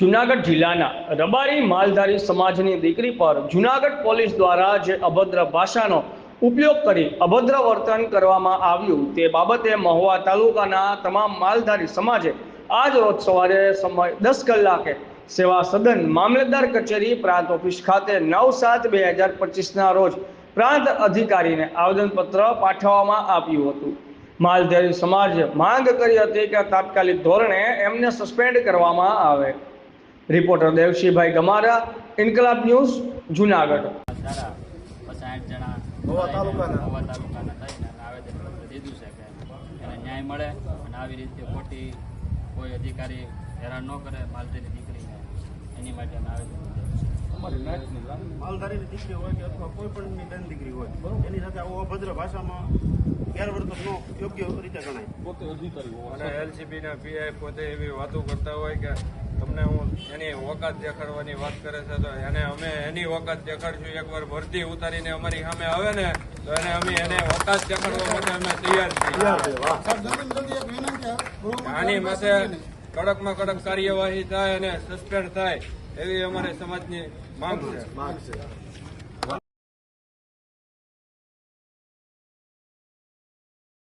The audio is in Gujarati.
જુનાગઢ જિલ્લાના રબારી માલધારી સમાજની દીકરી પર જુનાગઢ પોલીસ દ્વારા જે અભદ્ર ભાષાનો ઉપયોગ કરી અભદ્ર વર્તન કરવામાં આવ્યું તે બાબતે મહુવા તાલુકાના તમામ માલધારી સમાજે આજ રોજ સવારે સમય દસ કલાકે સેવા સદન મામલતદાર કચેરી પ્રાંત ઓફિસ ખાતે નવ સાત બે હજાર પચીસના રોજ પ્રાંત અધિકારીને આવેદનપત્ર પાઠવવામાં આવ્યું હતું. માલધારી સમાજે માંગ કરી હતી કે તાત્કાલિક ધોરણે એમને સસ્પેન્ડ કરવામાં આવે. Reporter Devshibhai Gamara Inquilab news Junagadh. સારા સાઠ જણા મહુવા તાલુકાના. મહુવા તાલુકાના થઈને આવેદનપત્ર દીધું છે કે એને ન્યાય મળે અને આવી રીતે ખોટી કોઈ અધિકારી હેરાન ન કરે માલધારી દીકરીને એની માટે અમે આવેદન માલધારીની દીકરી હોય કે અથવા કોઈ પણ બેન દીકરી હોય એની સાથે આવો અભદ્ર ભાષામાં ગેરવર્તનનો યોગ્ય રીતે ગણાય. અને એલસીબી ના પીઆઈ પોતે એવી વાતો કરતા હોય કે તમને હું ઓકાત દેખાડવાની વાત કરે છે તો એને અમે એની વખત દેખાડશું. એકવાર ભરતી ઉતારીને અમારી સામે આવે ને તો એને અમે એને વખત દેખાડવા માટે અમે તૈયાર છીએ. આની માટે કડકમાં કડક કાર્યવાહી થાય અને સસ્પેન્ડ થાય એવી અમારી સમાજની માંગ છે.